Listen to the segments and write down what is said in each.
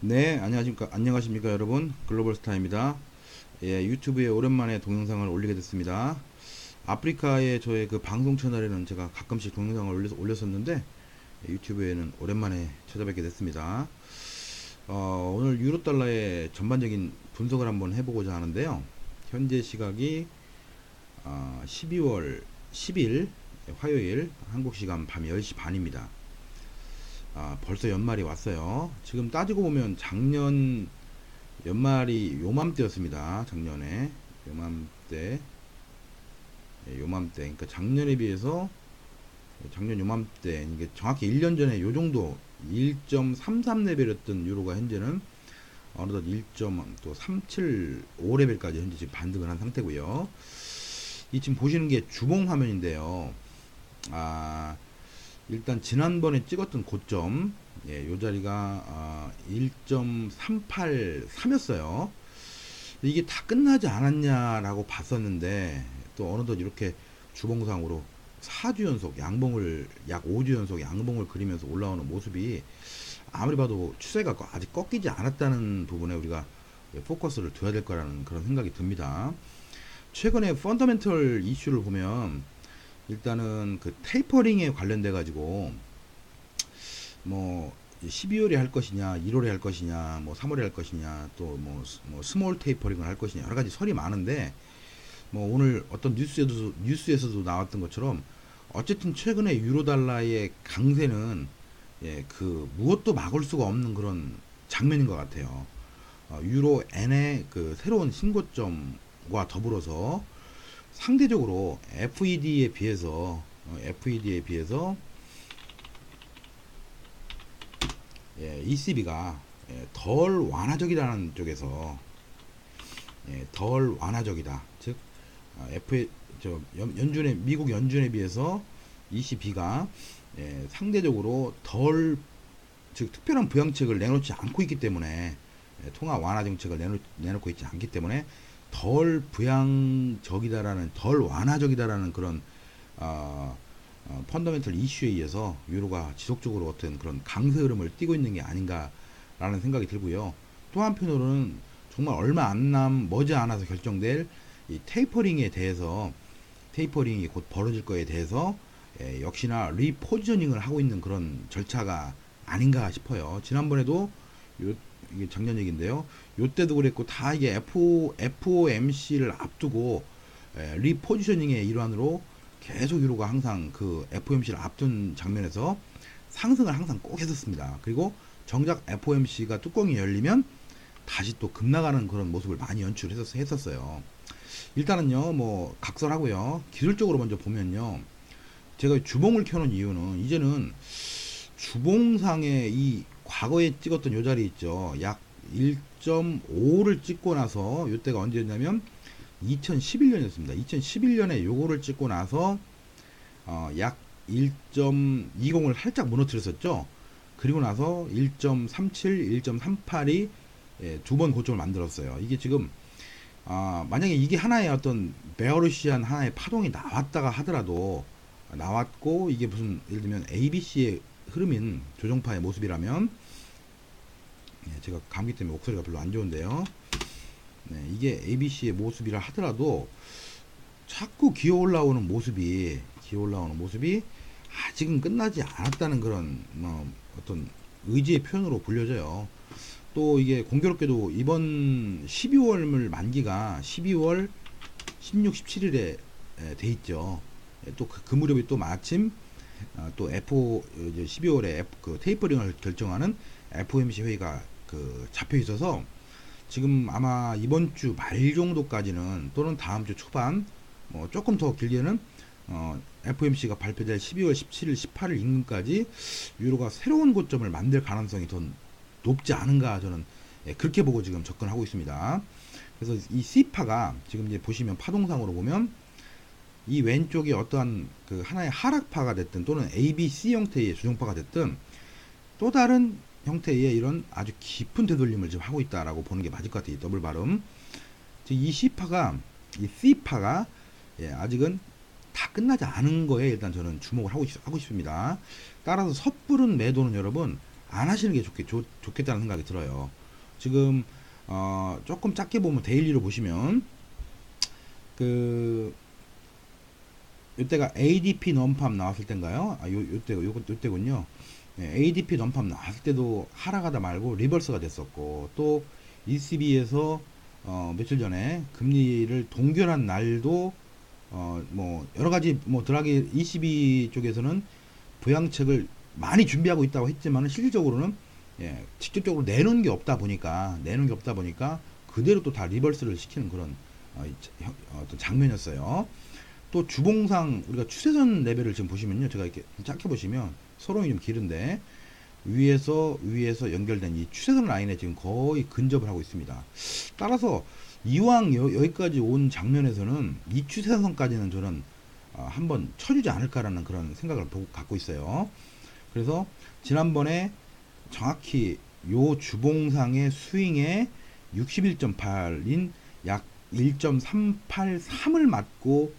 네, 안녕하십니까, 안녕하십니까, 여러분. 글로벌 스타입니다. 예, 유튜브에 오랜만에 동영상을 올리게 됐습니다. 아프리카의 저의 그 방송 채널에는 제가 가끔씩 동영상을 올렸, 올렸었는데, 예, 유튜브에는 오랜만에 찾아뵙게 됐습니다. 어, 오늘 유로 달러의 전반적인 분석을 한번 해보고자 하는데요. 현재 시각이 어, 12월 10일 화요일 한국 시간 밤 10시 반입니다. 아, 벌써 연말이 왔어요. 지금 따지고 보면 작년 연말이 요맘때였습니다. 작년에 요맘때 예, 요맘때 그러니까 작년에 비해서 작년 요맘때 이게 정확히 1년 전에 요 정도 1.33 레벨이었던 유로가 현재는 어느덧 1.375 레벨까지 현재 지금 반등을 한 상태고요. 이 지금 보시는 게 주봉 화면인데요. 아 일단 지난번에 찍었던 고점 예, 요 자리가 아, 1.383이었어요. 이게 다 끝나지 않았냐라고 봤었는데 또 어느덧 이렇게 주봉상으로 4주 연속 양봉을 약 5주 연속 양봉을 그리면서 올라오는 모습이 아무리 봐도 추세가 아직 꺾이지 않았다는 부분에 우리가 포커스를 둬야 될 거라는 그런 생각이 듭니다. 최근에 펀더멘털 이슈를 보면 일단은 그 테이퍼링에 관련돼 가지고 뭐 12월에 할 것이냐, 1월에 할 것이냐, 뭐 3월에 할 것이냐, 또뭐 뭐 스몰 테이퍼링을 할 것이냐 여러 가지 설이 많은데 뭐 오늘 어떤 뉴스에도 뉴스에서도 나왔던 것처럼 어쨌든 최근에 유로 달러의 강세는 예, 그 무엇도 막을 수가 없는 그런 장면인 것 같아요. 어, 유로 엔의 그 새로운 신고점과 더불어서 상대적으로 FED에 비해서 어, FED에 비해서 예, ECB가 예, 덜 완화적이라는 쪽에서 예, 덜 완화적이다. 즉 어, F 저 연, 연준에 미국 연준에 비해서 ECB가 예, 상대적으로 덜 즉 특별한 부양책을 내놓지 않고 있기 때문에 예, 통화 완화 정책을 내놓, 내놓고 있지 않기 때문에 덜 부양적이다라는 덜 완화적이다라는 그런 어, 어, 펀더멘털 이슈에 의해서 유로가 지속적으로 어떤 그런 강세 흐름을 띠고 있는 게 아닌가라는 생각이 들고요. 또 한편으로는 정말 얼마 안 남 머지 않아서 결정될 이 테이퍼링에 대해서 테이퍼링이 곧 벌어질 거에 대해서 예, 역시나 리포지셔닝을 하고 있는 그런 절차가 아닌가 싶어요. 지난번에도 요, 이게 작년 얘기인데요. 요때도 그랬고 다 이게 F, FOMC를 앞두고 에, 리포지셔닝의 일환으로 계속 유로가 항상 그 FOMC를 앞둔 장면에서 상승을 항상 꼭 했었습니다. 그리고 정작 FOMC가 뚜껑이 열리면 다시 또 급나가는 그런 모습을 많이 연출했었어요. 일단은요, 뭐 각설하고요. 기술적으로 먼저 보면요, 제가 주봉을 켜놓은 이유는 이제는 주봉상의 이 과거에 찍었던 요 자리 있죠. 약 1.5를 찍고 나서 요때가 언제였냐면 2011년이었습니다. 2011년에 요거를 찍고 나서 어, 약 1.20을 살짝 무너뜨렸었죠. 그리고 나서 1.37, 1.38이 예, 두번 고점을 만들었어요. 이게 지금 아, 만약에 이게 하나의 어떤 베어르시한 하나의 파동이 나왔다가 하더라도 나왔고 이게 무슨 예를 들면 ABC의 흐름인 조정파의 모습이라면 예, 제가 감기 때문에 목소리가 별로 안 좋은데요. 네, 이게 ABC의 모습이라 하더라도 자꾸 기어 올라오는 모습이 기어 올라오는 모습이 아직은 끝나지 않았다는 그런 뭐 어떤 의지의 표현으로 불려져요. 또 이게 공교롭게도 이번 12월물 만기가 12월 16, 17일에 돼 있죠. 예, 또그 그 무렵이 또 마침 어, 또 F 12월에 F, 그 테이퍼링을 결정하는 FOMC 회의가 그 잡혀 있어서 지금 아마 이번 주 말 정도까지는 또는 다음 주 초반 뭐 조금 더 길게는 어, FOMC가 발표될 12월 17일, 18일 인근까지 유로가 새로운 고점을 만들 가능성이 더 높지 않은가 저는 예, 그렇게 보고 지금 접근하고 있습니다. 그래서 이 C파가 지금 이제 보시면 파동상으로 보면 이 왼쪽이 어떠한 그 하나의 하락파가 됐든 또는 ABC 형태의 조정파가 됐든 또 다른 형태의 이런 아주 깊은 되돌림을 지금 하고 있다라고 보는 게 맞을 것 같아요. 이 더블 발음. 이 C파가 이 C파가 예, 아직은 다 끝나지 않은 거에 일단 저는 주목을 하고, 있, 하고 싶습니다. 따라서 섣부른 매도는 여러분 안 하시는 게 좋겠, 좋, 좋겠다는 생각이 들어요. 지금 어, 조금 작게 보면 데일리로 보시면 그 이때가 ADP 넘팜 나왔을 때인가요? 아, 요, 요때, 요, 요때군요. 네, ADP 넘팜 나왔을 때도 하락하다 말고 리버스가 됐었고, 또 ECB에서 어, 며칠 전에 금리를 동결한 날도 어, 뭐 여러 가지 뭐 드라기 ECB 쪽에서는 부양책을 많이 준비하고 있다고 했지만 실질적으로는 예, 직접적으로 내놓은 게 없다 보니까 내놓은 게 없다 보니까 그대로 또 다 리버스를 시키는 그런 어, 어떤 장면이었어요. 또 주봉상 우리가 추세선 레벨을 지금 보시면요. 제가 이렇게 짧게 보시면 서론이 좀 길은데 위에서 위에서 연결된 이 추세선 라인에 지금 거의 근접을 하고 있습니다. 따라서 이왕 여, 기까지 온 장면에서는 이 추세선까지는 저는 어, 한번 쳐주지 않을까라는 그런 생각을 보고 갖고 있어요. 그래서 지난번에 정확히 요 주봉상의 스윙에 61.8인 약 1.383을 맞고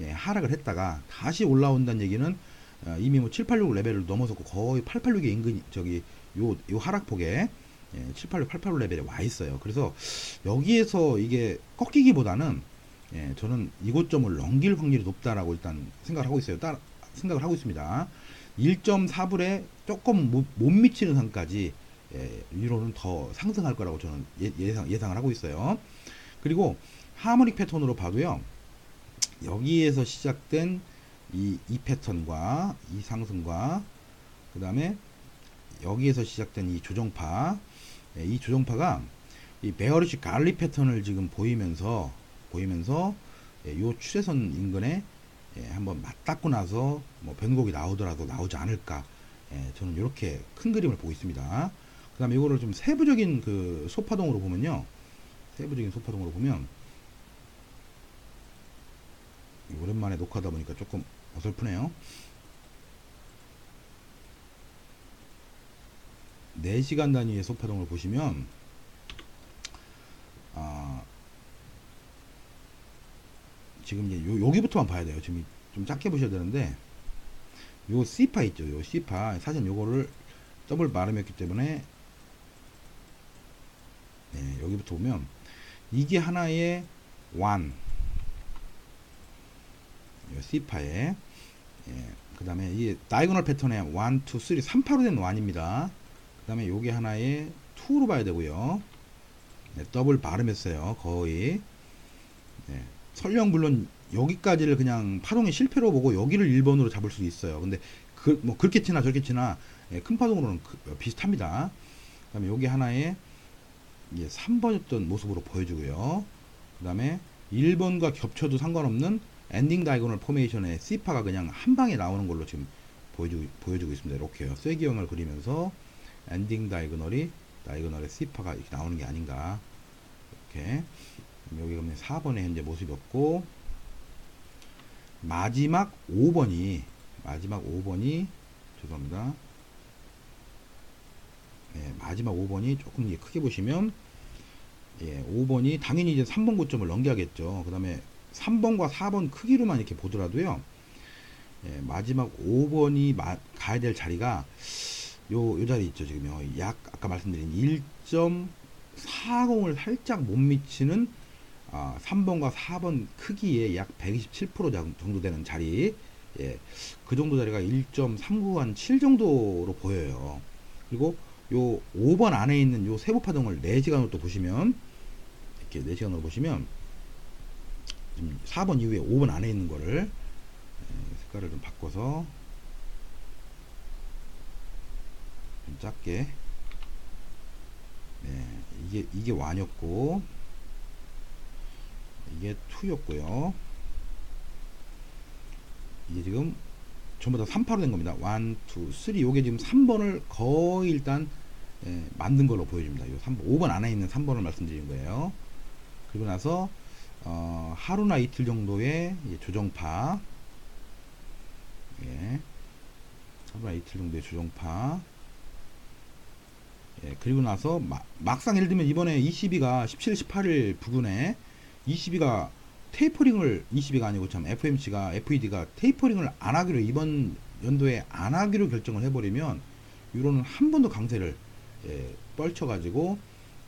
예, 하락을 했다가 다시 올라온다는 얘기는 어, 이미 뭐 786 레벨을 넘어섰고 거의 886의 인근 저기 요, 요 하락폭에 예, 786, 886 레벨에 와 있어요. 그래서 여기에서 이게 꺾이기보다는 예, 저는 이곳점을 넘길 확률이 높다라고 일단 생각을 하고 있어요. 따, 생각을 하고 있습니다. 1.4불에 조금 못, 못 미치는 선까지 예, 위로는 더 상승할 거라고 저는 예, 상 예상을 하고 있어요. 그리고 하모닉 패턴으로 봐도요. 여기에서 시작된 이, 이 패턴과 이 상승과 그 다음에 여기에서 시작된 이 조정파 예, 이 조정파가 이 베어리시 갈리 패턴을 지금 보이면서 보이면서 예, 요 추세선 인근에 예, 한번 맞닿고 나서 뭐 변곡이 나오더라도 나오지 않을까 예, 저는 이렇게 큰 그림을 보고 있습니다. 그 다음에 이거를 좀 세부적인 그 소파동으로 보면요. 세부적인 소파동으로 보면 오랜만에 녹화하다 보니까 조금 어설프네요. 4시간 단위의 소파동을 보시면 아, 지금 이제 요, 여기부터만 봐야 돼요. 지금 좀 작게 보셔야 되는데 요 C파 있죠. 요 C파 사실 요거를 더블 마름했기 때문에 네, 여기부터 보면 이게 하나의 완 C파에 예, 그 다음에 이 다이고널 패턴의 1, 2, 3, 3파로 된 1입니다. 그 다음에 요게 하나의 2로 봐야 되고요. 네, 더블 발음했어요. 거의. 네, 설령 물론 여기까지를 그냥 파동의 실패로 보고 여기를 1번으로 잡을 수도 있어요. 근데 그, 뭐 그렇게 치나 저렇게 치나 예, 큰 파동으로는 그, 어, 비슷합니다. 그 다음에 여기 하나의 예, 3번이었던 모습으로 보여주고요. 그 다음에 1번과 겹쳐도 상관없는 엔딩 다이고널 포메이션의 C파가 그냥 한 방에 나오는 걸로 지금 보여주고, 보여주고 있습니다. 이렇게요. 쐐기형을 그리면서 엔딩 다이고널이 다이고널의 C파가 이렇게 나오는 게 아닌가. 이렇게. 여기 보면 4번의 현재 모습이었고, 마지막 5번이, 마지막 5번이, 죄송합니다. 네, 마지막 5번이 조금 크게 보시면, 예, 5번이 당연히 이제 3번 고점을 넘겨야겠죠. 그 다음에 3번과 4번 크기로만 이렇게 보더라도요. 예, 마지막 5번이 마, 가야 될 자리가 요, 요 자리 있죠. 지금요. 약, 아까 말씀드린 1.40을 살짝 못 미치는 아, 3번과 4번 크기에 약127% 정도 되는 자리. 예, 그 정도 자리가 1.39한7 정도로 보여요. 그리고 요 5번 안에 있는 요 세부 파동을 4시간으로 또 보시면 이렇게 4시간으로 보시면 4번 이후에 5번 안에 있는 거를 색깔을 좀 바꿔서 좀 작게. 네, 이게 이게 완이었고 이게 2였고요. 이게 지금 전부 다 3파로 된 겁니다. 1, 2, 3 요게 지금 3번을 거의 일단 예, 만든 걸로 보여집니다. 요 3, 5번 안에 있는 3번을 말씀드린 거예요. 그리고 나서 어, 하루나 이틀 정도의 조정파 예. 하루나 이틀 정도의 조정파 예, 그리고 나서 마, 막상 예를 들면 이번에 22가 17, 18일 부근에 22가 테이퍼링을 22가 아니고 참 FMC가 FED가 테이퍼링을 안 하기로 이번 연도에 안 하기로 결정을 해버리면 유로는 한번더 강세를 예, 뻘쳐가지고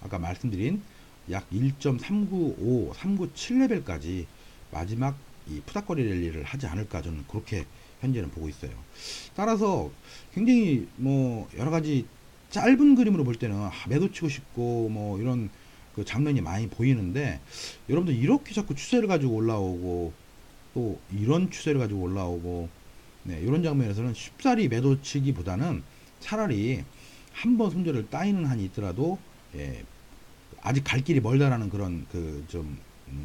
아까 말씀드린 약 1.395, 397레벨까지 마지막 이 푸닥거리 랠리를 하지 않을까 저는 그렇게 현재는 보고 있어요. 따라서 굉장히 뭐 여러 가지 짧은 그림으로 볼 때는 아, 매도 치고 싶고 뭐 이런 그 장면이 많이 보이는데 여러분들 이렇게 자꾸 추세를 가지고 올라오고 또 이런 추세를 가지고 올라오고 네, 이런 장면에서는 쉽사리 매도 치기보다는 차라리 한 번 손절을 따이는 한이 있더라도 예, 아직 갈 길이 멀다라는 그런 그 좀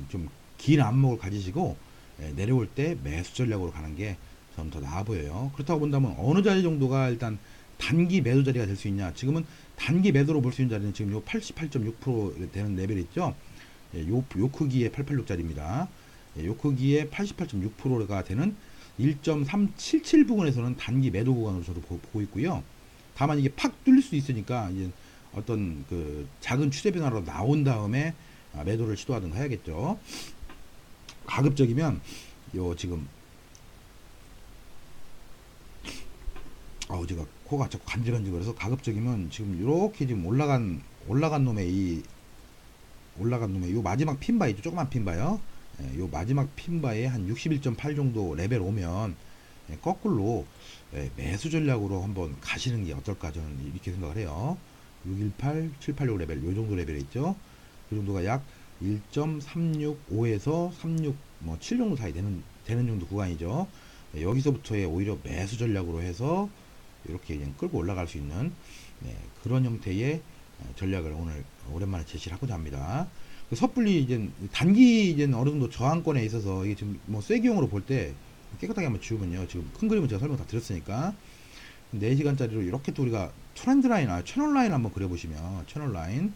좀 긴 안목을 가지시고 예, 내려올 때 매수 전략으로 가는 게 저는 더 나아 보여요. 그렇다고 본다면 어느 자리 정도가 일단 단기 매도 자리가 될 수 있냐? 지금은 단기 매도로 볼 수 있는 자리는 지금 요 88.6% 되는 레벨 있죠? 예, 요, 요 크기의 886짜리입니다. 예, 요 크기의 88.6%가 되는 1.377 부분에서는 단기 매도 구간으로 저도 보, 고 있고요. 다만 이게 팍 뚫릴 수 있으니까 이제 어떤 그 작은 추세 변화로 나온 다음에 아, 매도를 시도하든가 해야겠죠. 가급적이면 요 지금 아우 제가 코가 자꾸 간질간질거려서 가급적이면 지금 이렇게 지금 올라간 올라간 놈의 이 올라간 놈의 요 마지막 핀바 있죠? 조그만 핀 바요? 예, 요 마지막 핀 바에 한 61.8 정도 레벨 오면 예, 거꾸로 예, 매수 전략으로 한번 가시는 게 어떨까 저는 이렇게 생각을 해요 618, 786 레벨 요 정도 레벨에 있죠 그 정도가 약 1.365에서 36, 뭐7 정도 사이 되는 되는 정도 구간이죠. 네, 여기서부터의 오히려 매수 전략으로 해서 이렇게 그냥 끌고 올라갈 수 있는 네, 그런 형태의 어, 전략을 오늘 오랜만에 제시를 하고자 합니다. 그 섣불리 이제 단기 이제 어느 정도 저항권에 있어서 이게 지금 뭐 쐐기용으로 볼 때 깨끗하게 한번 지우면요. 지금 큰 그림은 제가 설명 다 드렸으니까 4시간짜리로 이렇게 또 우리가 트렌드 라인, 아, 채널 라인 한번 그려보시면 채널 라인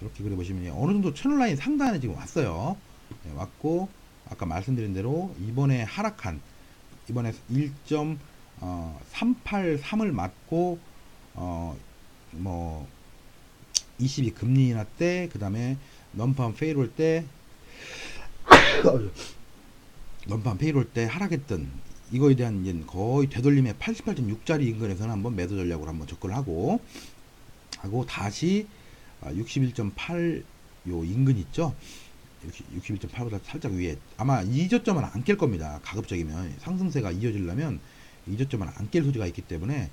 이렇게 그려보시면 어느 정도 채널 라인 상단에 지금 왔어요. 네, 왔고 아까 말씀드린 대로 이번에 하락한 이번에 1.383을 맞고 어 뭐 22 금리 인하 때 그 다음에 넘판 페이롤 때 넘판 페이롤 때 하락했던 이거에 대한 이제 거의 되돌림의 88.6짜리 인근에서는 한번 매도 전략으로 한번 접근을 하고 하고 다시 61.8 요 인근 있죠? 61.8보다 살짝 위에. 아마 이 저점은 안 깰 겁니다 가급적이면. 상승세가 이어지려면 이 저점은 안 깰 소지가 있기 때문에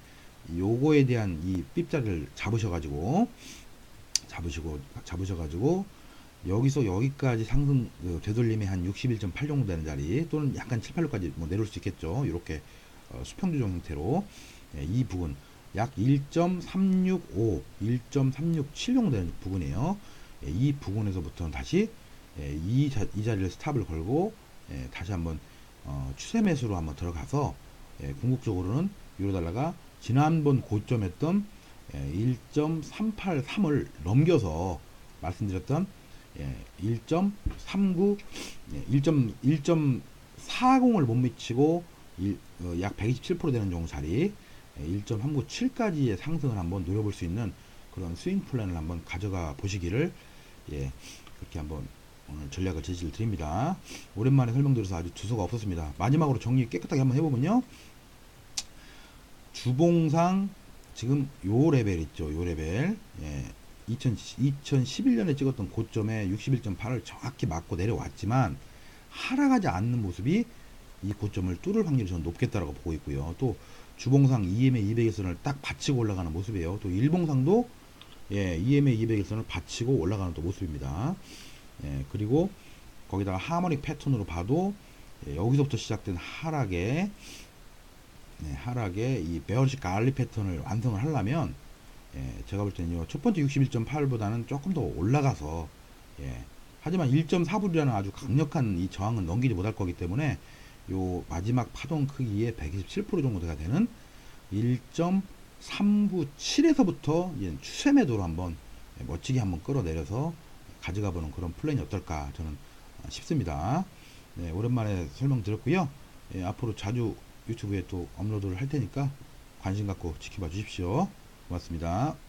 요거에 대한 이 삐자를 잡으셔가지고 잡으시고 잡으셔가지고 여기서 여기까지 상승 그 되돌림이 한 61.8 정도 되는 자리 또는 약간 7, 8로까지 뭐 내려올 수 있겠죠 이렇게 어, 수평 조정 형태로 예, 이 부분 약 1.365, 1.367 정도 되는 부분이에요. 예, 이 부분에서부터는 다시 예, 이, 자, 이 자리를 스탑을 걸고 예, 다시 한번 어, 추세 매수로 한번 들어가서 예, 궁극적으로는 유로 달러가 지난번 고점했던 예, 1.383을 넘겨서 말씀드렸던 예, 1.39, 예, 1.40을 못 미치고 일, 어, 약 127% 되는 정도 자리 1.397까지의 상승을 한번 노려볼 수 있는 그런 스윙 플랜을 한번 가져가 보시기를 예 그렇게 한번 오늘 전략을 제시를 드립니다. 오랜만에 설명드려서 아주 주소가 없었습니다. 마지막으로 정리 깨끗하게 한번 해보면요. 주봉상 지금 요 레벨 있죠. 요 레벨 예, 2000, 2011년에 찍었던 고점에 61.8을 정확히 맞고 내려왔지만 하락하지 않는 모습이 이 고점을 뚫을 확률이 저는 높겠다라고 보고 있고요. 또 주봉상 EMA 200일선을 딱 받치고 올라가는 모습이에요. 또 일봉상도 예, EMA 200일선을 받치고 올라가는 또 모습입니다. 예, 그리고 거기다가 하모닉 패턴으로 봐도 예, 여기서부터 시작된 하락의 예, 하락의 이 베어리시 갈리 패턴을 완성을 하려면 예, 제가 볼 때는요 첫 번째 61.8보다는 조금 더 올라가서 예, 하지만 1.4불이라는 아주 강력한 이 저항은 넘기지 못할 거기 때문에 요 마지막 파동 크기의 127% 정도가 되는 1.397에서부터 추세 매도로 한번 멋지게 한번 끌어내려서 가져가 보는 그런 플랜이 어떨까 저는 싶습니다. 네, 오랜만에 설명드렸고요. 예, 앞으로 자주 유튜브에 또 업로드를 할 테니까 관심 갖고 지켜봐 주십시오. 고맙습니다.